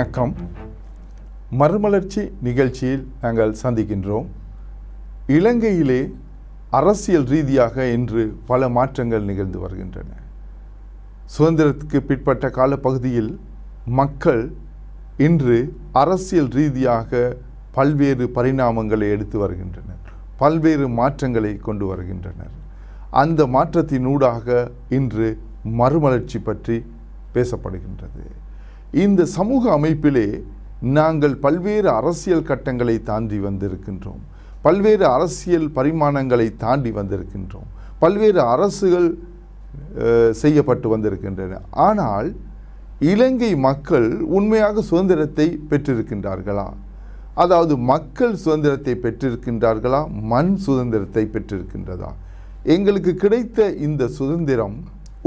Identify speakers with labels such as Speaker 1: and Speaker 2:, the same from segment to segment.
Speaker 1: வணக்கம். மறுமலர்ச்சி நிகழ்ச்சியில் நாங்கள் சந்திக்கின்றோம். இலங்கையிலே அரசியல் ரீதியாக இன்று பல மாற்றங்கள் நிகழ்ந்து வருகின்றன. சுதந்திரத்துக்கு பிற்பட்ட காலப்பகுதியில் மக்கள் இன்று அரசியல் ரீதியாக பல்வேறு பரிணாமங்களை எடுத்து வருகின்றனர். பல்வேறு மாற்றங்களை கொண்டு வருகின்றனர். அந்த மாற்றத்தினூடாக இன்று மறுமலர்ச்சி பற்றி பேசப்படுகின்றது. இந்த சமூக அமைப்பிலே நாங்கள் பல்வேறு அரசியல் கட்டங்களை தாண்டி வந்திருக்கின்றோம். பல்வேறு அரசியல் பரிமாணங்களை தாண்டி வந்திருக்கின்றோம். பல்வேறு அரசுகள் செய்யப்பட்டு வந்திருக்கின்றன. ஆனால் இலங்கை மக்கள் உண்மையாக சுதந்திரத்தை பெற்றிருக்கின்றார்களா? அதாவது மக்கள் சுதந்திரத்தை பெற்றிருக்கின்றார்களா? மண் சுதந்திரத்தை பெற்றிருக்கின்றதா? எங்களுக்கு கிடைத்த இந்த சுதந்திரம்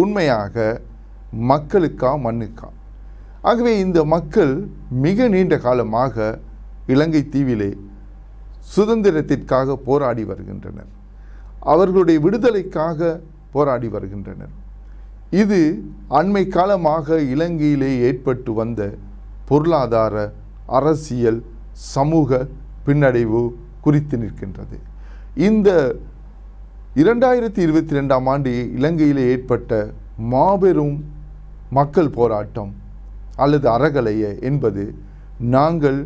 Speaker 1: உண்மையாக மக்களுக்கா மண்ணுக்கா? ஆகவே இந்த மக்கள் மிக நீண்ட காலமாக இலங்கை தீவிலே சுதந்திரத்திற்காக போராடி வருகின்றனர். அவர்களுடைய விடுதலைக்காக போராடி வருகின்றனர். இது அண்மை காலமாக இலங்கையிலே ஏற்பட்டு வந்த பொருளாதார அரசியல் சமூக பின்னடைவு குறித்து நிற்கின்றது. இந்த இரண்டாயிரத்தி இருபத்தி ரெண்டாம் ஆண்டு இலங்கையிலே ஏற்பட்ட மாபெரும் மக்கள் போராட்டம் அல்லது அறகலைய என்பது நாங்கள்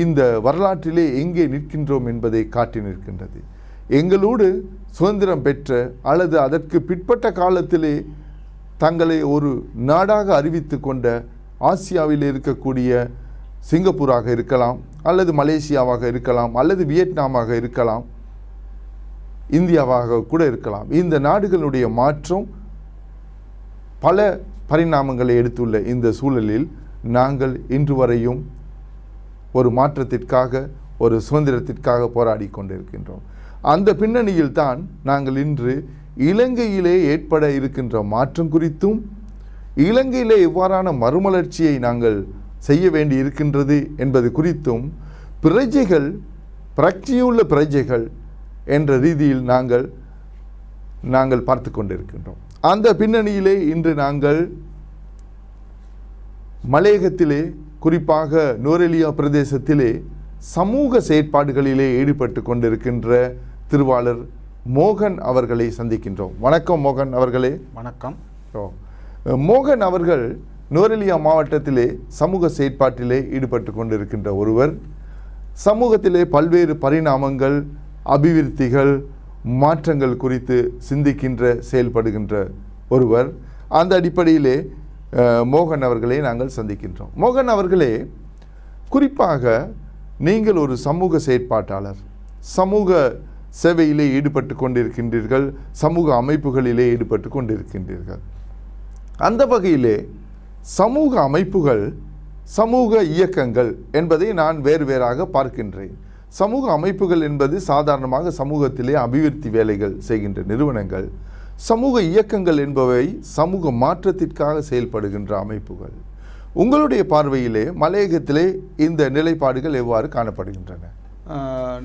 Speaker 1: இந்த வரலாற்றிலே எங்கே நிற்கின்றோம் என்பதை காட்டி நிற்கின்றது. எங்களோடு சுதந்திரம் பெற்ற அல்லது அதற்கு பிற்பட்ட காலத்திலே தங்களை ஒரு நாடாக அறிவித்து கொண்ட ஆசியாவில் இருக்கக்கூடிய சிங்கப்பூராக இருக்கலாம் அல்லது மலேசியாவாக இருக்கலாம் அல்லது வியட்நாமாக இருக்கலாம் இந்தியாவாக கூட இருக்கலாம். இந்த நாடுகளுடைய மாற்றம் பல பரிணாமங்களை எடுத்துள்ள இந்த சூழலில் நாங்கள் இன்று வரையும் ஒரு மாற்றத்திற்காக ஒரு சுதந்திரத்திற்காக போராடி கொண்டிருக்கின்றோம். அந்த பின்னணியில் தான் நாங்கள் இன்று இலங்கையிலே ஏற்பட இருக்கின்ற மாற்றம் குறித்தும் இலங்கையிலே எவ்வாறான மறுமலர்ச்சியை நாங்கள் செய்ய வேண்டி இருக்கின்றது என்பது குறித்தும் பிரஜைகள் பிரக்தியுள்ள பிரஜைகள் என்ற ரீதியில் நாங்கள் நாங்கள் பார்த்து கொண்டிருக்கின்றோம். அந்த பின்னணியிலே இன்று நாங்கள் மலையகத்திலே குறிப்பாக நூரெலியா பிரதேசத்திலே சமூக செயற்பாடுகளிலே ஈடுபட்டு கொண்டிருக்கின்ற திருவாளர் மோகன் அவர்களை சந்திக்கின்றோம். வணக்கம் மோகன் அவர்களே.
Speaker 2: வணக்கம்.
Speaker 1: மோகன் அவர்கள் நூரெலியா மாவட்டத்திலே சமூக செயற்பாட்டிலே ஈடுபட்டு கொண்டிருக்கின்ற ஒருவர். சமூகத்திலே பல்வேறு பரிணாமங்கள் அபிவிருத்திகள் மாற்றங்கள் குறித்து சிந்திக்கின்ற செயல்படுகின்ற ஒருவர் அந்த அடிப்படையிலே மோகன் அவர்களை நாங்கள் சந்திக்கின்றோம். மோகன் அவர்களே குறிப்பாக நீங்கள் ஒரு சமூக செயற்பாட்டாளர். சமூக சேவையிலே ஈடுபட்டு கொண்டிருக்கின்றீர்கள் சமூக அமைப்புகளிலே ஈடுபட்டு கொண்டிருக்கின்றீர்கள். அந்த வகையிலே சமூக அமைப்புகள் சமூக இயக்கங்கள் என்பதை நான் வேறு வேறாக பார்க்கின்றேன். சமூக அமைப்புகள் என்பது சாதாரணமாக சமூகத்திலே அபிவிருத்தி வேலைகள் செய்கின்ற நிறுவனங்கள். சமூக இயக்கங்கள் என்பவை சமூக மாற்றத்திற்காக செயல்படுகின்ற அமைப்புகள். உங்களுடைய பார்வையிலே மலையகத்திலே இந்த நிலைப்பாடுகள் எவ்வாறு காணப்படுகின்றன?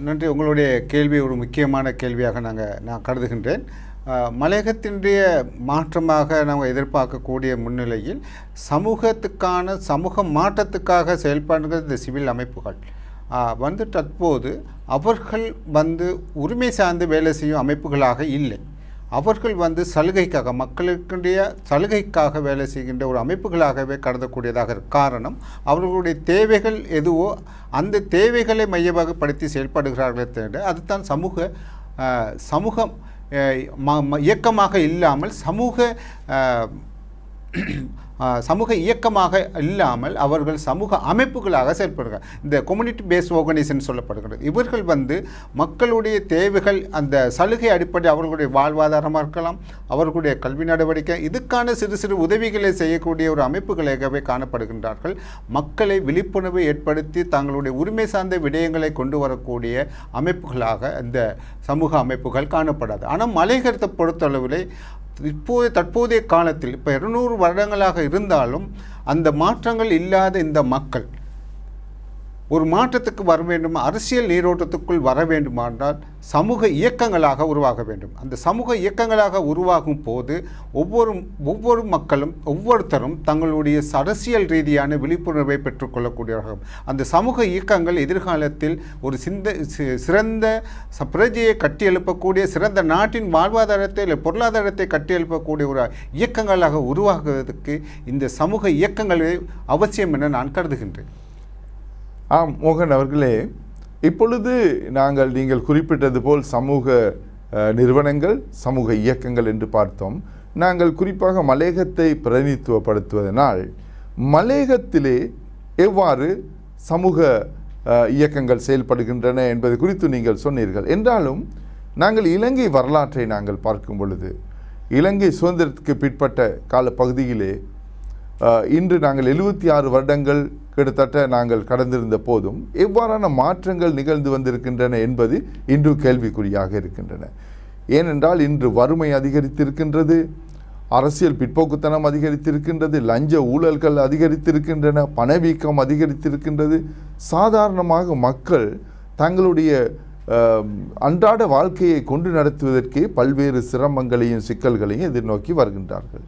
Speaker 2: நன்றி. உங்களுடைய கேள்வி ஒரு முக்கியமான கேள்வியாக நாங்கள் நான் கருதுகின்றேன். மலையகத்தினுடைய மாற்றமாக நாம் எதிர்பார்க்கக்கூடிய முன்னிலையில் சமூகத்துக்கான சமூக மாற்றத்துக்காக செயல்படுகிற இந்த சிவில் அமைப்புகள். வந்து தற்போது அவர்கள் வந்து உரிமை சார்ந்து வேலை செய்யும் அமைப்புகளாக இல்லை. அவர்கள் வந்து சலுகைக்காக மக்களுக்குடைய சலுகைக்காக வேலை செய்கின்ற ஒரு அமைப்புகளாகவே கருதக்கூடியதாக இருக்கு காரணம் அவர்களுடைய தேவைகள் எதுவோ அந்த தேவைகளை மையமாகப்படுத்தி செயல்படுகிறார்களே தவிர அதுதான் சமூக சமூகம் இயக்கமாக இல்லாமல் சமூக சமூக இயக்கமாக இல்லாமல் அவர்கள் சமூக அமைப்புகளாக செயல்படுகிறார். இந்த கம்யூனிட்டி பேஸ் ஆர்கனைசேஷன் சொல்லப்படுகிறது. இவர்கள் வந்து மக்களுடைய தேவைகள் அந்த சலுகை அடிப்படை அவர்களுடைய வாழ்வாதாரமாக இருக்கலாம் அவர்களுடைய கல்வி நடவடிக்கை இதுக்கான சிறு சிறு உதவிகளை செய்யக்கூடிய ஒரு அமைப்புகளாகவே காணப்படுகின்றார்கள். மக்களை விழிப்புணர்வை ஏற்படுத்தி தங்களுடைய உரிமை சார்ந்த விடயங்களை கொண்டு வரக்கூடிய அமைப்புகளாக இந்த சமூக அமைப்புகள் காணப்படாது. ஆனால் மலைகரத்தை பொறுத்தளவிலே இப்போது தற்போதைய காலத்தில் இப்போ இருநூறு வருடங்களாக இருந்தாலும் அந்த மாற்றங்கள் இல்லாத இந்த மக்கள் ஒரு மாற்றத்துக்கு வர வேண்டும் அரசியல் நீரோட்டத்துக்குள் வர வேண்டுமானால் சமூக இயக்கங்களாக உருவாக வேண்டும். அந்த சமூக இயக்கங்களாக உருவாகும் போது ஒவ்வொரு ஒவ்வொரு மக்களும் ஒவ்வொருத்தரும் தங்களுடைய அரசியல் ரீதியான விழிப்புணர்வை பெற்றுக்கொள்ளக்கூடியவர்கள் அந்த சமூக இயக்கங்கள் எதிர்காலத்தில் ஒரு சிந்த சிறந்த பிரஜையை கட்டியெழுப்பக்கூடிய சிறந்த நாட்டின் வாழ்வாதாரத்தை இல்லை பொருளாதாரத்தை கட்டியெழுப்பக்கூடிய ஒரு இயக்கங்களாக உருவாகுவதற்கு இந்த சமூக இயக்கங்களே அவசியம் என நான் கருதுகின்றேன்.
Speaker 1: ஆம் மோகன் அவர்களே இப்பொழுது நாங்கள் நீங்கள் குறிப்பிட்டது போல் சமூக நிறுவனங்கள் சமூக இயக்கங்கள் என்று பார்த்தோம். நாங்கள் குறிப்பாக மலேகத்தை பிரதிநிதித்துவப்படுத்துவதனால் மலேகத்திலே எவ்வாறு சமூக இயக்கங்கள் செயல்படுகின்றன என்பது குறித்து நீங்கள் சொன்னீர்கள். என்றாலும் நாங்கள் இலங்கை வரலாற்றை நாங்கள் பார்க்கும் பொழுது இலங்கை சுதந்திரத்துக்கு பிற்பட்ட காலப்பகுதியிலே பகுதியிலே இன்று நாங்கள் எழுபத்தி ஆறு வருடங்கள் கிட்டத்தட்ட நாங்கள் கடந்திருந்த போதும் எவ்வாறான மாற்றங்கள் நிகழ்ந்து வந்திருக்கின்றன என்பது இன்று கேள்விக்குறியாக இருக்கின்றன. ஏனென்றால் இன்று வறுமை அதிகரித்திருக்கின்றது அரசியல் பிற்போக்குத்தனம் அதிகரித்திருக்கின்றது லஞ்ச ஊழல்கள் அதிகரித்திருக்கின்றன பணவீக்கம் அதிகரித்திருக்கின்றது. சாதாரணமாக மக்கள் தங்களுடைய அன்றாட வாழ்க்கையை கொண்டு நடத்துவதற்கே பல்வேறு சிரமங்களையும் சிக்கல்களையும் எதிர்நோக்கி வருகின்றார்கள்.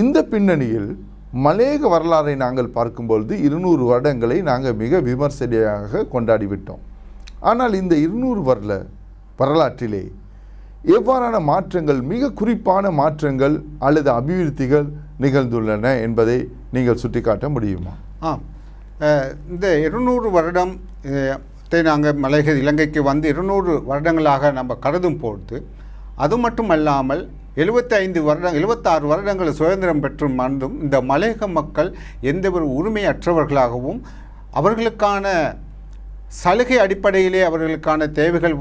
Speaker 1: இந்த பின்னணியில் மலேக வரலாறை நாங்கள் பார்க்கும்பொழுது இருநூறு வருடங்களை நாங்கள் மிக விமர்சனையாக கொண்டாடிவிட்டோம். ஆனால் இந்த இருநூறு வருட வரலாற்றிலே எவ்வாறான மாற்றங்கள் மிக குறிப்பான மாற்றங்கள் அல்லது அபிவிருத்திகள் நிகழ்ந்துள்ளன என்பதை நீங்கள் சுட்டிக்காட்ட முடியுமா?
Speaker 2: ஆம். இந்த இருநூறு வருடம் நாங்கள் மலைகள் இலங்கைக்கு வந்து இருநூறு வருடங்களாக நம்ம கருதும் பொழுது அது மட்டும் அல்லாமல் எழுபத்தைந்து வருடங்கள் எழுபத்தாறு வருடங்கள் சுதந்திரம் பெற்று மறந்தும் இந்த மலையக மக்கள் எந்த ஒரு உரிமையற்றவர்களாகவும் அவர்களுக்கான சலுகை அடிப்படையிலே அவர்களுக்கான தேவைகள்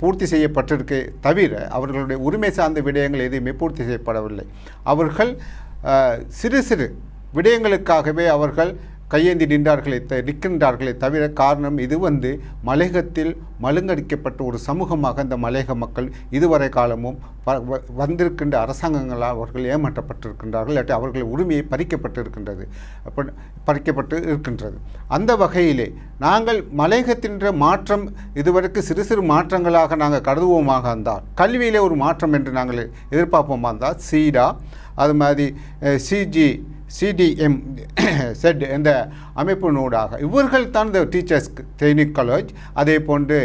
Speaker 2: பூர்த்தி செய்யப்பட்டிருக்கே தவிர அவர்களுடைய உரிமை சார்ந்த விடயங்கள் எதுவுமே பூர்த்தி செய்யப்படவில்லை. அவர்கள் சிறு சிறு விடயங்களுக்காகவே அவர்கள் கையேந்தி நின்றார்களே த நிற்கின்றார்களே தவிர காரணம் இது வந்து மலையகத்தில் மழுங்கடிக்கப்பட்ட ஒரு சமூகமாக இந்த மலையக மக்கள் இதுவரை காலமும் வ- வ- வந்திருக்கின்ற அரசாங்கங்களால் அவர்கள் ஏமாற்றப்பட்டிருக்கின்றார்கள் இல்லாட்டி அவர்கள் உரிமையை பறிக்கப்பட்டு இருக்கின்றது பறிக்கப்பட்டு இருக்கின்றது. அந்த வகையிலே நாங்கள் மலையகத்தின்ற மாற்றம் இதுவரைக்கு சிறு சிறு மாற்றங்களாக நாங்கள் கருதுவோமாக இருந்தால் கல்வியிலே ஒரு மாற்றம் என்று நாங்கள் எதிர்பார்ப்போமாக இருந்தால் சீடா அது மாதிரி சிஜி சிடிஎம் செட் என்ற அமைப்பினூடாக இவர்கள் தான் இந்த டீச்சர்ஸ் ட்ரைனிங் காலேஜ் அதே போன்று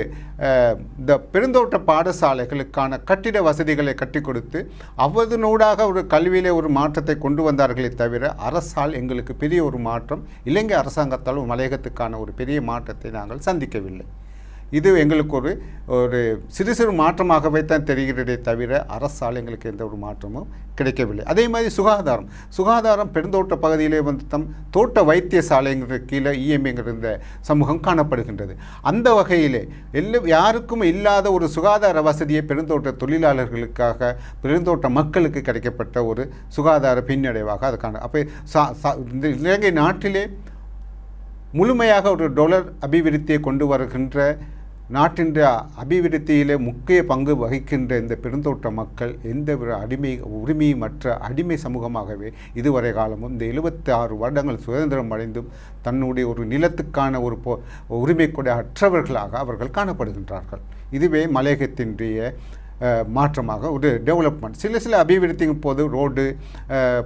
Speaker 2: இந்த பெருந்தோட்ட பாடசாலைகளுக்கான கட்டிட வசதிகளை கட்டி கொடுத்து அவதனூடாக ஒரு கல்வியிலே ஒரு மாற்றத்தை கொண்டு வந்தார்களே தவிர அரசால் எங்களுக்கு பெரிய ஒரு மாற்றம் இலங்கை அரசாங்கத்தால் மலையகத்துக்கான ஒரு பெரிய மாற்றத்தை நாங்கள் சந்திக்கவில்லை. இது எங்களுக்கு ஒரு ஒரு சிறு சிறு மாற்றமாகவே தான் தெரிகிறதே தவிர அரசால் எங்களுக்கு எந்த ஒரு மாற்றமும் கிடைக்கவில்லை. அதே மாதிரி சுகாதாரம். சுகாதாரம் பெருந்தோட்ட பகுதியிலே வந்து தம் தோட்ட வைத்தியசாலைங்கிற கீழே இஎம்ஏங்கிற இந்த சமூகம் காணப்படுகின்றது. அந்த வகையிலே எல்லா யாருக்கும் இல்லாத ஒரு சுகாதார வசதியை பெருந்தோட்ட தொழிலாளர்களுக்காக பெருந்தோட்ட மக்களுக்கு கிடைக்கப்பட்ட ஒரு சுகாதார பின்னடைவாக அது காண அப்போ சா சா- இந்த இலங்கை நாட்டிலே முழுமையாக ஒரு டொலர் அபிவிருத்தியை கொண்டு வருகின்ற நாட்டின் அபிவிருத்தியிலே முக்கிய பங்கு வகிக்கின்ற இந்த பெருந்தோட்ட மக்கள் எந்த அடிமை உரிமையமற்ற அடிமை சமூகமாகவே இதுவரை காலமும் இந்த எழுபத்தி ஆறு வருடங்கள் சுதந்திரம் அடைந்தும் தன்னுடைய ஒரு நிலத்துக்கான ஒரு பொ உரிமை கூட அற்றவர்களாக அவர்கள் காணப்படுகின்றார்கள். இதுவே மலையகத்தினுடைய மாற்றமாக ஒரு டெவலப்மெண்ட் சில சில அபிவிருத்திக்கும் போது ரோடு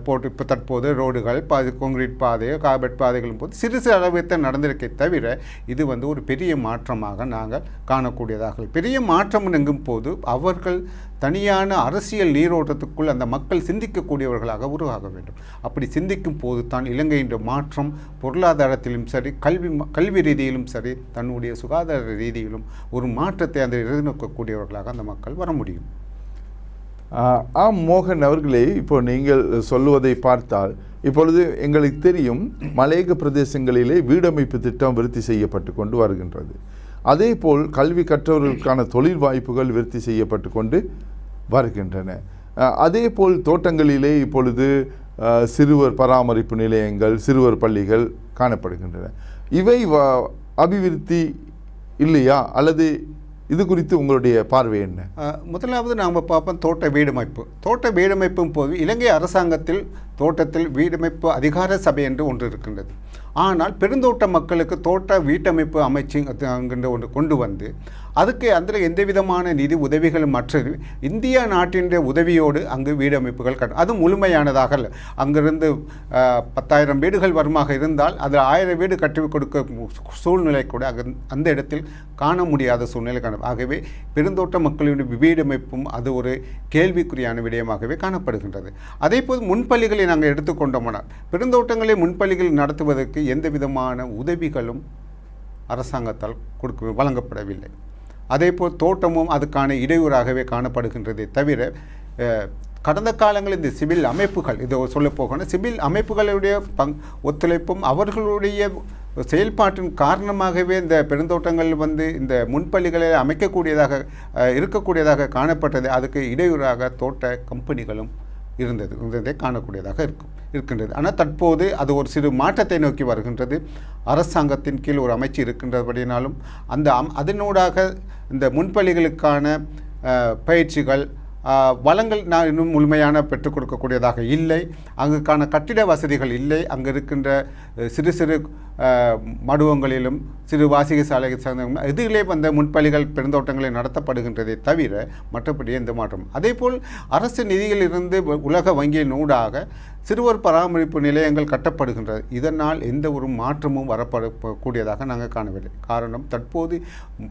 Speaker 2: போட்டு இப்போ தற்போது ரோடுகள் பாது கான்கிரீட் பாதை கார்பெட் பாதைகளும் போது சிறு சிறு அளவுக்கு நடந்திருக்கே தவிர இது வந்து ஒரு பெரிய மாற்றமாக நாங்கள் காணக்கூடியதாக பெரிய மாற்றம் எங்கும் போது அவர்கள் தனியான அரசியல் நீரோட்டத்துக்குள் அந்த மக்கள் சிந்திக்கக்கூடியவர்களாக உருவாக வேண்டும். அப்படி சிந்திக்கும் போது தான் இலங்கையின் மாற்றம் பொருளாதாரத்திலும் சரி கல்வி ம- கல்வி ரீதியிலும் சரி தன்னுடைய சுகாதார ரீதியிலும் ஒரு மாற்றத்தை அந்த எதிர்நோக்கக்கூடியவர்களாக அந்த மக்கள் வர முடியும்.
Speaker 1: ஆ ஆம் மோகன் அவர்களே இப்போ நீங்கள் சொல்லுவதை பார்த்தால் இப்பொழுது எங்களுக்கு தெரியும் மலையக பிரதேசங்களிலே வீடமைப்பு திட்டம் விருத்தி செய்யப்பட்டு கொண்டு வருகின்றது. அதேபோல் கல்வி கற்றவர்களுக்கான தொழில் வாய்ப்புகள் விருத்தி செய்யப்பட்டு கொண்டு வருகின்றன. அதே போல் தோட்டங்களிலே இப்பொழுது சிறுவர் பராமரிப்பு நிலையங்கள் சிறுவர் பள்ளிகள் காணப்படுகின்றன. இவை வ- அபிவிருத்தி இல்லையா? அல்லது இது குறித்து உங்களுடைய பார்வை என்ன?
Speaker 2: முதலாவது நாம் பார்ப்போம் தோட்ட வீடமைப்பு. தோட்ட வீடமைப்பும் போது இலங்கை அரசாங்கத்தில் தோட்டத்தில் வீடமைப்பு அதிகார சபை என்று ஒன்று இருக்கின்றது. ஆனால் பெருந்தோட்ட மக்களுக்கு தோட்ட வீட்டமைப்பு அமைச்சு என்கின்ற ஒன்று கொண்டு வந்து அதுக்கு அதில் எந்த விதமான நிதி உதவிகளும் மற்றது இந்தியா நாட்டின் உதவியோடு அங்கு வீடமைப்புகள் கட்ட அது முழுமையானதாக அங்கிருந்து பத்தாயிரம் வீடுகள் வருமாக இருந்தால் அதில் ஆயிரம் வீடு கட்டி கொடுக்க சூழ்நிலை கூட அங்கு அந்த இடத்தில் காண முடியாத சூழ்நிலை காணும் ஆகவே பெருந்தோட்ட மக்களுடைய வீடமைப்பும் அது ஒரு கேள்விக்குறியான விடயமாகவே காணப்படுகின்றது. அதே போது முன்பள்ளிகளை நாங்கள் எடுத்துக்கொண்டோம்னால் பெருந்தோட்டங்களை முன்பள்ளிகள் நடத்துவதற்கு எந்த விதமான உதவிகளும் அரசாங்கத்தால் கொடுக்க வழங்கப்படவில்லை. அதேபோல் தோட்டமும் அதுக்கான இடையூறாகவே காணப்படுகின்றதே தவிர கடந்த காலங்களில் இந்த சிவில் அமைப்புகள் இதை சொல்லப்போகணும் சிவில் அமைப்புகளுடைய பங் ஒத்துழைப்பும் அவர்களுடைய செயல்பாட்டின் காரணமாகவே இந்த பெருந்தோட்டங்கள் வந்து இந்த முன்பள்ளிகளை அமைக்கக்கூடியதாக இருக்கக்கூடியதாக காணப்பட்டது. அதுக்கு இடையூறாக தோட்ட கம்பெனிகளும் இருந்தது இருந்ததை காணக்கூடியதாக இருக்கும் இருக்கின்றது. ஆனால் தற்போது அது ஒரு சிறு மாற்றத்தை நோக்கி வருகின்றது. அரசாங்கத்தின் கீழ் ஒரு அமைச்சு இருக்கின்றபடினாலும் அந்த அம் அதனூடாக இந்த முன்பள்ளிகளுக்கான பயிற்சிகள் வளங்கள் நான் இன்னும் முழுமையான பெற்றுக் கொடுக்கக்கூடியதாக இல்லை. அங்குக்கான கட்டிட வசதிகள் இல்லை. அங்கு இருக்கின்ற சிறு சிறு மடுவங்களிலும் சிறு வாசிக சாலை சார்ந்த இதிலே வந்த முன்பள்ளிகள் பெருந்தோட்டங்களை நடத்தப்படுகின்றதை தவிர மற்றபடி எந்த மாற்றம் அதேபோல் அரசு நிதியிலிருந்து உலக வங்கியின் ஊடாக சிறுவர் பராமரிப்பு நிலையங்கள் கட்டப்படுகின்றது. இதனால் எந்த ஒரு மாற்றமும் வரப்பட கூடியதாக நாங்கள் காணவில்லை. காரணம் தற்போது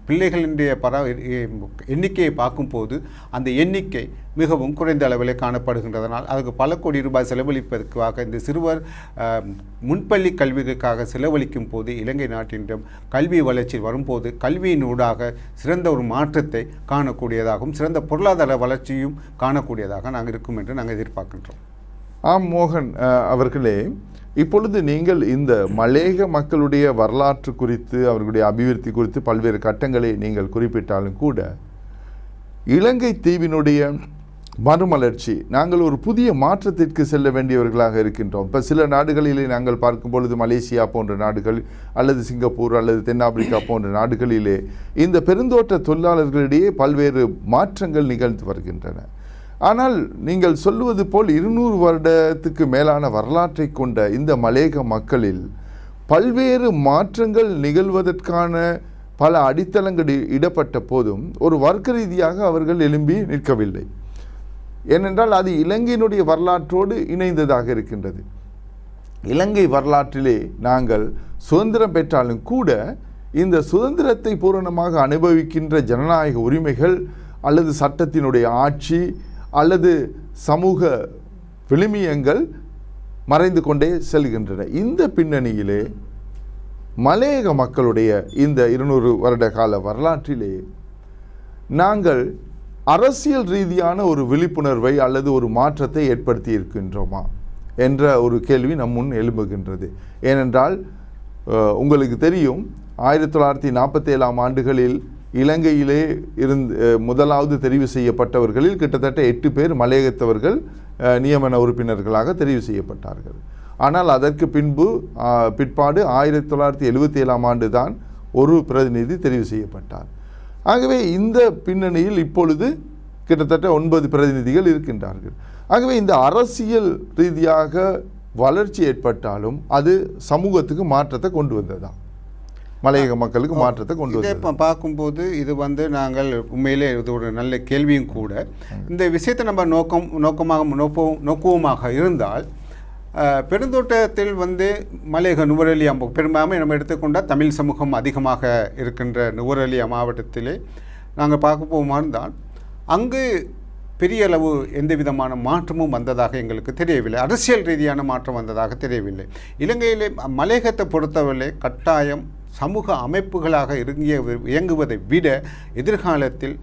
Speaker 2: பிள்ளைகளினுடைய பரா எண்ணிக்கையை பார்க்கும்போது அந்த எண்ணிக்கை மிகவும் குறைந்த அளவிலே காணப்படுகின்றதனால் அதுக்கு பல கோடி ரூபாய் செலவழிப்பதற்காக இந்த சிறுவர் முன்பள்ளி கல்விகளுக்காக கல்விக்காக செலவழிக்கும் போது இலங்கை நாட்டினிடம் கல்வி வளர்ச்சி வரும்போது கல்வியின் ஊடாக சிறந்த ஒரு மாற்றத்தை காணக்கூடியதாகவும் சிறந்த பொருளாதார வளர்ச்சியும் காணக்கூடியதாக நாங்கள் இருக்கும் என்று நாங்கள் எதிர்பார்க்கின்றோம்.
Speaker 1: ஆம் மோகன் அவர்களே இப்பொழுது நீங்கள் இந்த மலேக மக்களுடைய வரலாற்று குறித்து அவர்களுடைய அபிவிருத்தி குறித்து பல்வேறு கட்டங்களை நீங்கள் குறிப்பிட்டாலும் கூட இலங்கை தீவினுடைய மறுமலர்ச்சி. நாங்கள் ஒரு புதிய மாற்றத்திற்கு செல்ல வேண்டியவர்களாக இருக்கின்றோம். இப்போ சில நாடுகளிலே நாங்கள் பார்க்கும் பொழுது மலேசியா போன்ற நாடுகள் அல்லது சிங்கப்பூர் அல்லது தென்னாப்பிரிக்கா போன்ற நாடுகளிலே இந்த பெருந்தோட்ட தொழிலாளர்களிடையே பல்வேறு மாற்றங்கள் நிகழ்ந்து வருகின்றன. ஆனால் நீங்கள் சொல்லுவது போல் இருநூறு வருடத்துக்கு மேலான வரலாற்றை கொண்ட இந்த மலேக மக்களில் பல்வேறு மாற்றங்கள் நிகழ்வதற்கான பல அடித்தளங்கள் இடப்பட்ட போதும் ஒரு வர்க்க ரீதியாக அவர்கள் எழும்பி நிற்கவில்லை. ஏனென்றால் அது இலங்கையினுடைய வரலாற்றோடு இணைந்ததாக இருக்கின்றது. இலங்கை வரலாற்றிலே நாங்கள் சுதந்திரம் பெற்றாலும் கூட இந்த சுதந்திரத்தை பூரணமாக அனுபவிக்கின்ற ஜனநாயக உரிமைகள் அல்லது சட்டத்தினுடைய ஆட்சி அல்லது சமூக விழுமியங்கள் மறைந்து கொண்டே செல்கின்றன. இந்த பின்னணியிலே மலையக மக்களுடைய இந்த இருநூறு வருட கால வரலாற்றிலே நாங்கள் அரசியல் ரீதியான ஒரு விழிப்புணர்வை அல்லது ஒரு மாற்றத்தை ஏற்படுத்தி இருக்கின்றோமா என்ற ஒரு கேள்வி நம் முன் எழும்புகின்றது. ஏனென்றால் உங்களுக்கு தெரியும் ஆயிரத்தி தொள்ளாயிரத்தி நாற்பத்தேழாம் ஆண்டுகளில் இலங்கையிலே இருந்து முதலாவது தெரிவு செய்யப்பட்டவர்களில் கிட்டத்தட்ட எட்டு பேர் மலையகத்தவர்கள் நியமன உறுப்பினர்களாக தெரிவு செய்யப்பட்டார்கள். ஆனால் அதற்கு பின்பு பிற்பாடு ஆயிரத்தி தொள்ளாயிரத்தி எழுபத்தி ஏழாம் ஆண்டு தான் ஒரு பிரதிநிதி தெரிவு செய்யப்பட்டார். ஆகவே இந்த பின்னணியில் இப்பொழுது கிட்டத்தட்ட ஒன்பது பிரதிநிதிகள் இருக்கின்றார்கள். ஆகவே இந்த அரசியல் ரீதியாக வளர்ச்சி ஏற்பட்டாலும் அது சமூகத்துக்கு மாற்றத்தை கொண்டு வந்ததா? மலையக மக்களுக்கு மாற்றத்தை கொண்டு
Speaker 2: இதை
Speaker 1: வந்தது?
Speaker 2: இப்போ பார்க்கும்போது இது வந்து நாங்கள் உண்மையிலே இது ஒரு நல்ல கேள்வியும் கூட. இந்த விஷயத்தை நம்ம நோக்கம் நோக்கமாக நோப்பவும் நோக்குவோமாக இருந்தால் பெருந்தோட்டத்தில் வந்து மலையக நுவரெலியா பெரும்பான்மை நம்ம எடுத்துக்கொண்டால் தமிழ் சமூகம் அதிகமாக இருக்கின்ற நுவரெலியா மாவட்டத்திலே நாங்கள் பார்க்க போமா இருந்தால் அங்கு பெரிய அளவு எந்த விதமான மாற்றமும் வந்ததாக எங்களுக்கு தெரியவில்லை. அரசியல் ரீதியான மாற்றம் வந்ததாக தெரியவில்லை. இலங்கையிலே மலையகத்தை பொறுத்தவரை கட்டாயம் சமூக அமைப்புகளாக இறங்கிய இயங்குவதை விட எதிர்காலத்தில்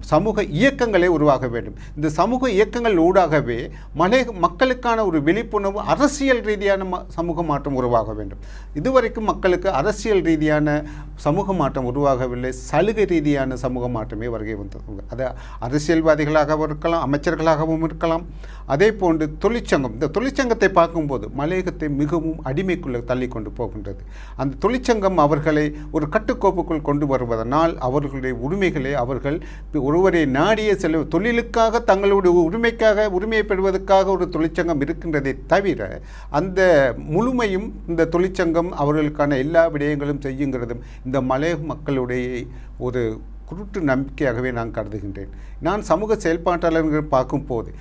Speaker 2: சமூக இயக்கங்களே உருவாக வேண்டும். இந்த சமூக இயக்கங்கள் ஊடாகவே மலை மக்களுக்கான ஒரு விழிப்புணர்வு அரசியல் ரீதியான ம- சமூக மாற்றம் உருவாக வேண்டும். இதுவரைக்கும் மக்களுக்கு அரசியல் ரீதியான சமூக மாற்றம் உருவாகவில்லை. சலுகை ரீதியான சமூக மாற்றமே வருகை வந்தது. அது அரசியல்வாதிகளாகவும் இருக்கலாம் அமைச்சர்களாகவும் இருக்கலாம். அதே போன்று தொழிற்சங்கம். இந்த தொழிற்சங்கத்தை பார்க்கும்போது மலையகத்தை மிகவும் அடிமைக்குள்ளே தள்ளி கொண்டு போகின்றது. அந்த தொழிற்சங்கம் அவர்களை ஒரு கட்டுக்கோப்புக்குள் கொண்டு வருவதனால் அவர்களுடைய உரிமைகளை அவர்கள் ஒருவரை நாடிய செல்வ தொழிலுக்காக தங்களுடைய உரிமைக்காக உரிமையை பெறுவதற்காக ஒரு தொழிற்சங்கம் இருக்கின்றதை தவிர அந்த முழுமையும் இந்த தொழிற்சங்கம் அவர்களுக்கான எல்லா விடயங்களும் செய்யுங்கிறதும் இந்த மலையக மக்களுடைய ஒரு குருட்டு நம்பிக்கையாகவே நான் கருதுகின்றேன். நான் சமூக செயல்பாட்டாளர்கள் பார்க்கும்போது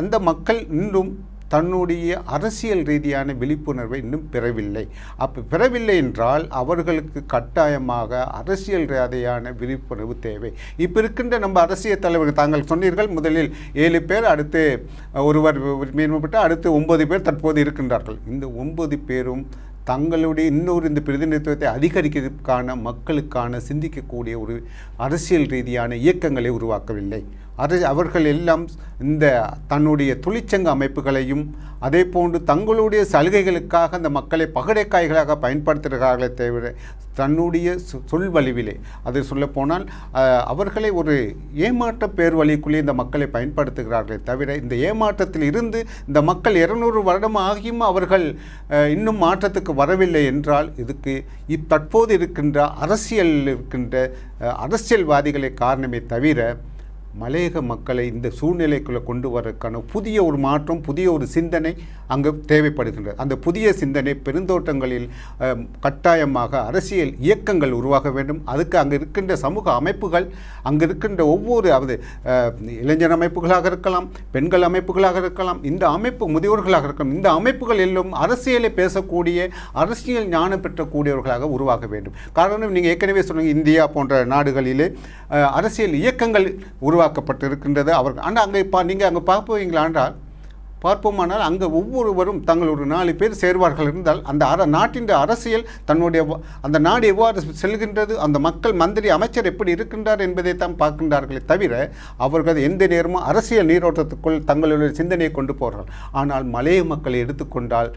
Speaker 2: அந்த மக்கள் இன்னும் தன்னுடைய அரசியல் ரீதியான விழிப்புணர்வை இன்னும் பெறவில்லை. அப்போ பெறவில்லை என்றால் அவர்களுக்கு கட்டாயமாக அரசியல் ரீதியான விழிப்புணர்வு தேவை. இப்போ இருக்கின்ற நம்ம அரசியல் தலைவர்கள் தாங்கள் சொன்னீர்கள் முதலில் ஏழு பேர் அடுத்து ஒருவர் மீன்பட்டு அடுத்து ஒன்பது பேர் தற்போது இருக்கின்றார்கள். இந்த ஒன்பது பேரும் தங்களுடைய இன்னொரு இந்த பிரதிநிதித்துவத்தை அதிகரிக்கிறதுக்கான மக்களுக்கான சிந்திக்கக்கூடிய ஒரு அரசியல் ரீதியான இயக்கங்களை உருவாக்கவில்லை. அது அவர்கள் எல்லாம் இந்த தன்னுடைய தொழிற்சங்க அமைப்புகளையும் அதே போன்று தங்களுடைய சலுகைகளுக்காக அந்த மக்களை பகடைக்காய்களாக பயன்படுத்துகிறார்களே தவிர தன்னுடைய சொ- சொல் வலிவிலே. அது சொல்லப்போனால் அவர்களை ஒரு ஏமாற்ற பேர் வழிக்குள்ளே இந்த மக்களை பயன்படுத்துகிறார்களே தவிர இந்த ஏமாற்றத்தில் இருந்து இந்த மக்கள் இருநூறு வருடம் ஆகியும் அவர்கள் இன்னும் மாற்றத்துக்கு வரவில்லை என்றால் இதுக்கு தற்போது இருக்கின்ற அரசியல் இருக்கின்ற அரசியல்வாதிகளை அரசியல்வாதிகளே காரணமே தவிர மலையக மக்களை இந்த சூழ்நிலைக்குள்ளே கொண்டு வரதுக்கான புதிய ஒரு மாற்றம் புதிய ஒரு சிந்தனை அங்கு தேவைப்படுகின்றது. அந்த புதிய சிந்தனை பெருந்தோட்டங்களில் கட்டாயமாக அரசியல் இயக்கங்கள் உருவாக வேண்டும். அதுக்கு அங்கே இருக்கின்ற சமூக அமைப்புகள் அங்கே இருக்கின்ற ஒவ்வொரு அதாவது இளைஞர் அமைப்புகளாக இருக்கலாம் பெண்கள் அமைப்புகளாக இருக்கலாம் இந்த அமைப்பு முதியோர்களாக இருக்கலாம் இந்த அமைப்புகள் எல்லாம் அரசியலை பேசக்கூடிய அரசியல் ஞானம் பெற்றக்கூடியவர்களாக உருவாக வேண்டும். காரணம் நீங்கள் ஏற்கனவே சொன்னீங்க இந்தியா போன்ற நாடுகளிலே அரசியல் இயக்கங்கள் உருவாக்கப்பட்டு இருக்கின்றது அவர்கள் ஆனால் அங்கே பா நீங்கள் அங்கே பார்ப்பீங்களா என்றால் பார்ப்போமானால் அங்கே ஒவ்வொருவரும் தங்கள் ஒரு நாலு பேர் சேர்வார்கள் இருந்தால் அந்த அர நாட்டின் அரசியல் தன்னுடைய அந்த நாடு எவ்வாறு செல்கின்றது அந்த மக்கள் மந்திரி அமைச்சர் எப்படி இருக்கின்றார் என்பதை தான் பார்க்கின்றார்களே தவிர அவர்கள் எந்த நேரமும் அரசியல் நீரோட்டத்துக்குள் தங்களுடைய சிந்தனையை கொண்டு போகிறார்கள். ஆனால் மலைய மக்களை எடுத்துக்கொண்டால்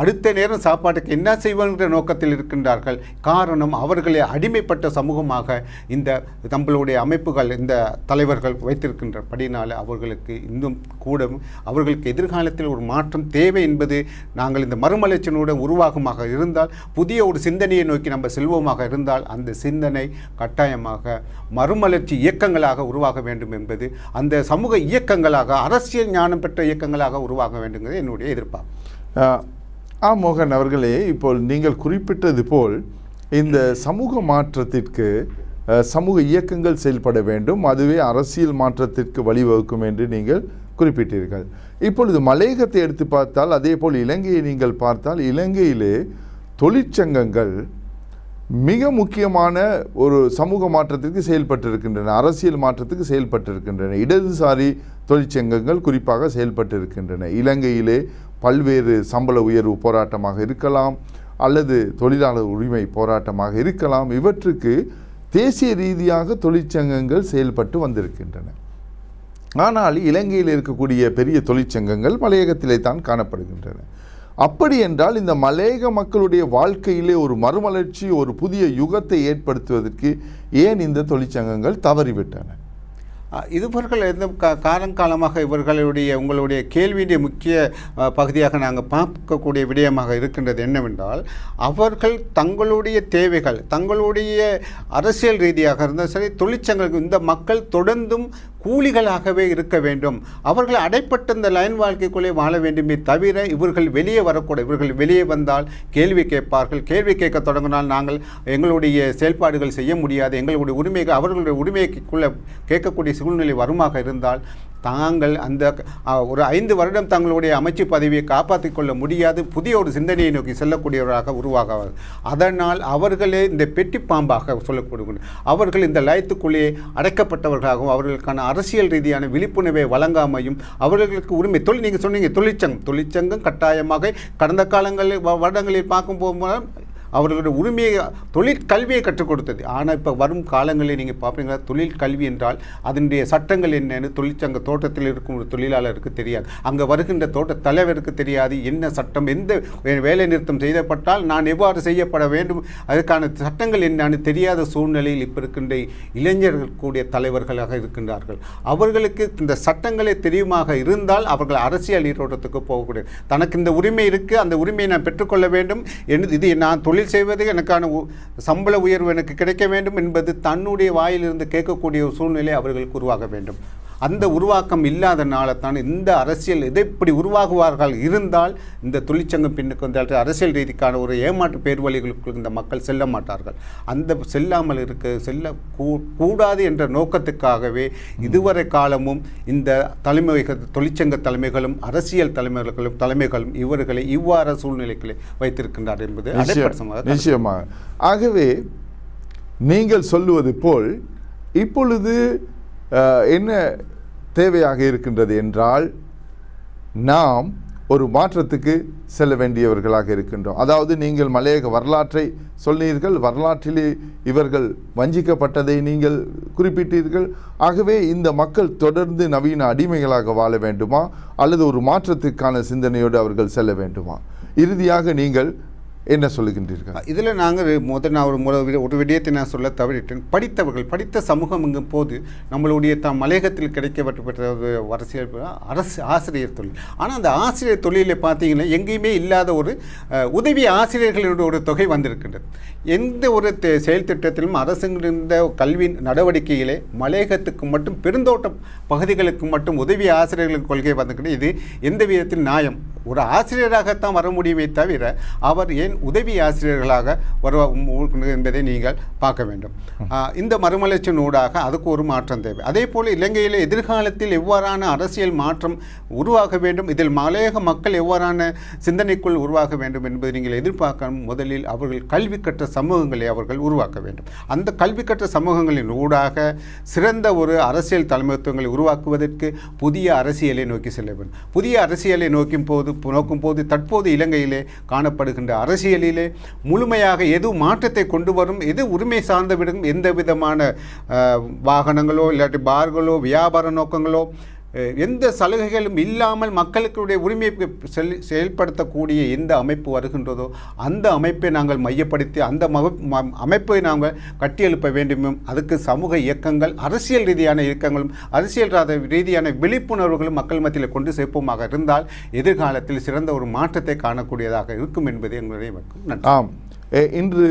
Speaker 2: அடுத்த நேரம் சாப்பாட்டுக்கு என்ன செய்வாங்கிற நோக்கத்தில் இருக்கின்றார்கள். காரணம் அவர்களை அடிமைப்பட்ட சமூகமாக இந்த நம்மளுடைய அமைப்புகள் இந்த தலைவர்கள் வைத்திருக்கின்றபடினால அவர்களுக்கு இன்னும் கூட அவர்களுக்கு எதிர்காலத்தில் ஒரு மாற்றம் தேவை என்பது நாங்கள் இந்த மறுமலர்ச்சியினுடன் உருவாகமாக இருந்தால் புதிய ஒரு சிந்தனையை நோக்கி நம்ம செல்வோமாக இருந்தால் அந்த சிந்தனை கட்டாயமாக மறுமலர்ச்சி இயக்கங்களாக உருவாக வேண்டும் என்பது அந்த சமூக இயக்கங்களாக அரசியல் ஞானம் பெற்ற இயக்கங்களாக உருவாக வேண்டுங்கிறது என்னுடைய எதிர்பார்ப்பு.
Speaker 1: ஆ, மோகன் அவர்களே இப்போ நீங்கள் குறிப்பிட்டது போல் இந்த சமூக மாற்றத்திற்கு சமூக இயக்கங்கள் செயல்பட வேண்டும் அதுவே அரசியல் மாற்றத்திற்கு வழிவகுக்கும் என்று நீங்கள் குறிப்பிட்டீர்கள். இப்பொழுது மலையகத்தை எடுத்து பார்த்தால் அதே போல் இலங்கையை நீங்கள் பார்த்தால் இலங்கையிலே தொழிற்சங்கங்கள் மிக முக்கியமான ஒரு சமூக மாற்றத்திற்கு செயல்பட்டிருக்கின்றன அரசியல் மாற்றத்துக்கு செயல்பட்டிருக்கின்றன. இடதுசாரி தொழிற்சங்கங்கள் குறிப்பாக செயல்பட்டிருக்கின்றன. இலங்கையிலே பல்வேறு சம்பள உயர்வு போராட்டமாக இருக்கலாம் அல்லது தொழிலாளர் உரிமை போராட்டமாக இருக்கலாம். இவற்றுக்கு தேசிய ரீதியாக தொழிற்சங்கங்கள் செயல்பட்டு வந்திருக்கின்றன. ஆனால் இலங்கையில் இருக்கக்கூடிய பெரிய தொழிற்சங்கங்கள் மலையகத்திலே தான் காணப்படுகின்றன. அப்படி என்றால் இந்த மலையக மக்களுடைய வாழ்க்கையிலே ஒரு மறுமலர்ச்சி ஒரு புதிய யுகத்தை ஏற்படுத்துவதற்கு ஏன் இந்த தொழிற்சங்கங்கள் தவறிவிட்டன?
Speaker 2: இதுவர்கள் எந்த கா காலங்காலமாக இவர்களுடைய உங்களுடைய கேள்வியுடைய முக்கிய பகுதியாக நாங்கள் பார்க்கக்கூடிய விடயமாக இருக்கின்றது என்னவென்றால் அவர்கள் தங்களுடைய தேவைகள் தங்களுடைய அரசியல் ரீதியாக இருந்தால் சரி தொழிற்சங்கங்கள் இந்த மக்கள் தொடர்ந்தும் கூலிகளாகவே இருக்க வேண்டும். அவர்கள் அடைப்பட்ட இந்த லைன் வாழ்க்கைக்குள்ளே வாழ வேண்டுமே தவிர இவர்கள் வெளியே வரக்கூடாது இவர்கள் வெளியே வந்தால் கேள்வி கேட்பார்கள். கேள்வி கேட்க தொடங்கினால் நாங்கள் எங்களுடைய செயல்பாடுகள் செய்ய முடியாது. எங்களுடைய உரிமைகள் அவர்களுடைய உரிமைக்குள்ளே கேட்கக்கூடிய சூழ்நிலை வருமாக இருந்தால் தாங்கள் அந்த ஒரு ஐந்து வருடம் தங்களுடைய அமைச்சு பதவியை காப்பாற்றிக் கொள்ள முடியாது. புதிய ஒரு சிந்தனையை நோக்கி செல்லக்கூடியவராக உருவாகாது அதனால் அவர்களே இந்த பெட்டி பாம்பாக சொல்லக்கூடிய அவர்கள் இந்த லயத்துக்குள்ளே அடைக்கப்பட்டவர்களாகவும் அவர்களுக்கான அரசியல் ரீதியான விழிப்புணர்வை வழங்காமையும் அவர்களுக்கு உரிமை தொழில் நீங்கள் சொன்னீங்க தொழிற்சங்கம். தொழிற்சங்கம் கட்டாயமாக கடந்த காலங்களில் வ- வருடங்களில் பார்க்கும் போது அவர்களுடைய உரிமையை தொழிற்கல்வியை கற்றுக் கொடுத்தது. ஆனால் இப்போ வரும் காலங்களில் நீங்கள் பார்ப்பீங்களா தொழிற்கல்வி என்றால் அதனுடைய சட்டங்கள் என்னென்னு தொழிற்சங்க தோட்டத்தில் இருக்கும் ஒரு தொழிலாளருக்கு தெரியாது. அங்கே வருகின்ற தோட்ட தலைவருக்கு தெரியாது என்ன சட்டம் எந்த வேலை நிறுத்தம் செய்யப்பட்டால் நான் எவ்வாறு செய்யப்பட வேண்டும் அதற்கான சட்டங்கள் என்னன்னு தெரியாத சூழ்நிலையில் இப்போ இருக்கின்ற இளைஞர்கள் கூடிய தலைவர்களாக இருக்கின்றார்கள். அவர்களுக்கு இந்த சட்டங்களே தெரியுமாக இருந்தால் அவர்கள் அரசியல் நீரோட்டத்துக்கு போகக்கூடிய தனக்கு இந்த உரிமை இருக்குது அந்த உரிமையை நான் பெற்றுக்கொள்ள வேண்டும் என்று இது நான் தொழில் தொழில் செய்வது எனக்கான சம்பள உயர்வு எனக்கு கிடைக்க வேண்டும் என்பது தன்னுடைய வாயிலிருந்து கேட்கக்கூடிய சூழ்நிலை அவர்களுக்கு உருவாக வேண்டும். அந்த உருவாக்கம் இல்லாதனால தான் இந்த அரசியல் இதை இப்படி உருவாகுவார்கள் இருந்தால் இந்த தொழிற்சங்கம் பின்னுக்கு வந்தால் அரசியல் ரீதிக்கான ஒரு ஏமாற்று பேர்வழிகளுக்குள் இந்த மக்கள் செல்ல மாட்டார்கள். அந்த செல்லாமல் இருக்க செல்ல கூடாது என்ற நோக்கத்துக்காகவே இதுவரை காலமும் இந்த தலைமை தொழிற்சங்க தலைமைகளும் அரசியல் தலைமைகளும் தலைமைகளும் இவர்களை இவ்வாறு சூழ்நிலைகளை வைத்திருக்கின்றார் என்பது
Speaker 1: நிச்சயமாக. ஆகவே நீங்கள் சொல்லுவது போல் இப்பொழுது என்ன தேவையாக இருக்கின்றது என்றால் நாம் ஒரு மாற்றத்துக்கு செல்ல வேண்டியவர்களாக இருக்கின்றோம். அதாவது நீங்கள் மலையக வரலாற்றை சொன்னீர்கள் வரலாற்றிலே இவர்கள் வஞ்சிக்கப்பட்டதை நீங்கள் குறிப்பிட்டீர்கள். ஆகவே இந்த மக்கள் தொடர்ந்து நவீன அடிமைகளாக வாழ வேண்டுமா? அல்லது ஒரு மாற்றத்துக்கான சிந்தனையோடு அவர்கள் செல்ல வேண்டுமா? இறுதியாக நீங்கள் என்ன சொல்லுகின்றீர்கள்?
Speaker 2: இதில் நாங்கள் முதல் நான் ஒரு முறை ஒரு விடயத்தை நான் சொல்ல தவறிட்டேன். படித்தவர்கள் படித்த சமூகம் எங்கும் போது நம்மளுடைய த மலையகத்தில் கிடைக்கப்பட்ட ஒரு அரசியல் அரசு ஆசிரியர் தொழில். ஆனால் அந்த ஆசிரியர் தொழிலில் பார்த்தீங்கன்னா எங்கேயுமே இல்லாத ஒரு உதவி ஆசிரியர்களுடைய ஒரு தொகை வந்திருக்கின்றது. எந்த ஒரு செயல் திட்டத்திலும் அரசுங்கிருந்த கல்வி நடவடிக்கையிலே மலையகத்துக்கு மட்டும் பெருந்தோட்ட பகுதிகளுக்கு மட்டும் உதவி ஆசிரியர்களுக்கு கொள்கை வந்திருக்கிறது இது எந்த விதத்தில் நியாயம். ஒரு ஆசிரியராகத்தான் வர முடியுமே தவிர அவர் ஏன் உதவி ஆசிரியர்களாக வர என்பதை நீங்கள் பார்க்க வேண்டும். இந்த மறுமலர்ச்சி ஊடாக அதுக்கு ஒரு மாற்றம் தேவை. அதே போல் இலங்கையில் எதிர்காலத்தில் எவ்வாறான அரசியல் மாற்றம் உருவாக வேண்டும் இதில் மலையக மக்கள் எவ்வாறான சிந்தனைக்குள் உருவாக வேண்டும் என்பதை நீங்கள் எதிர்பார்க்க முதலில் அவர்கள் கல்வி கற்ற சமூகங்களை அவர்கள் உருவாக்க வேண்டும். அந்த கல்வி கற்ற சமூகங்களின் ஊடாக சிறந்த ஒரு அரசியல் தலைமைத்துவங்களை உருவாக்குவதற்கு புதிய அரசியலை நோக்கி செல்ல வேண்டும். புதிய அரசியலை நோக்கும் போது நோக்கும் போது தற்போது இலங்கையிலே காணப்படுகின்ற அரசியல் அரசியலிலே முழுமையாக எது மாற்றத்தை கொண்டு வரும் எது உரிமை சார்ந்த விடும் எந்த விதமான வாகனங்களோ இல்லாட்டி பார்களோ வியாபார நோக்கங்களோ எந்த சலுகைகளும் இல்லாமல் மக்களுடைய உரிமையை செல் செயல்படுத்தக்கூடிய எந்த அமைப்பு வருகின்றதோ அந்த அமைப்பை நாங்கள் மையப்படுத்தி அந்த அமைப்பை நாங்கள் கட்டியெழுப்ப வேண்டும். அதுக்கு சமூக இயக்கங்கள் அரசியல் ரீதியான இயக்கங்களும் அரசியல் ராத- ரீதியான விழிப்புணர்வுகளும் மக்கள் மத்தியில் கொண்டு சேர்ப்போமாக இருந்தால் எதிர்காலத்தில் சிறந்த ஒரு மாற்றத்தை காணக்கூடியதாக இருக்கும் என்பது எங்களுடைய நன்றி
Speaker 1: ஆம். இன்று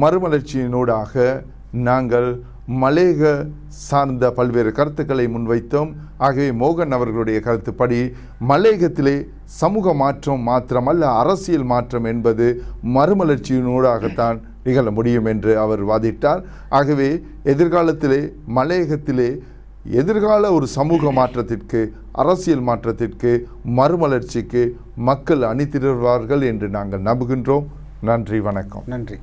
Speaker 1: மறுமலர்ச்சியினூடாக நாங்கள் மலேக சார்ந்த பல்வேறு கருத்துக்களை முன்வைத்தோம். ஆகவே மோகன் அவர்களுடைய கருத்துப்படி மலேகத்திலே சமூக மாற்றம் மாத்திரமல்ல அரசியல் மாற்றம் என்பது மறுமலர்ச்சியினூடாகத்தான் நிகழ முடியும் என்று அவர் வாதிட்டார். ஆகவே எதிர்காலத்திலே மலையகத்திலே எதிர்கால ஒரு சமூக மாற்றத்திற்கு அரசியல் மாற்றத்திற்கு மறுமலர்ச்சிக்கு மக்கள் அணிதிரள்வார்கள் என்று நாங்கள் நம்புகின்றோம். நன்றி வணக்கம்.
Speaker 2: நன்றி.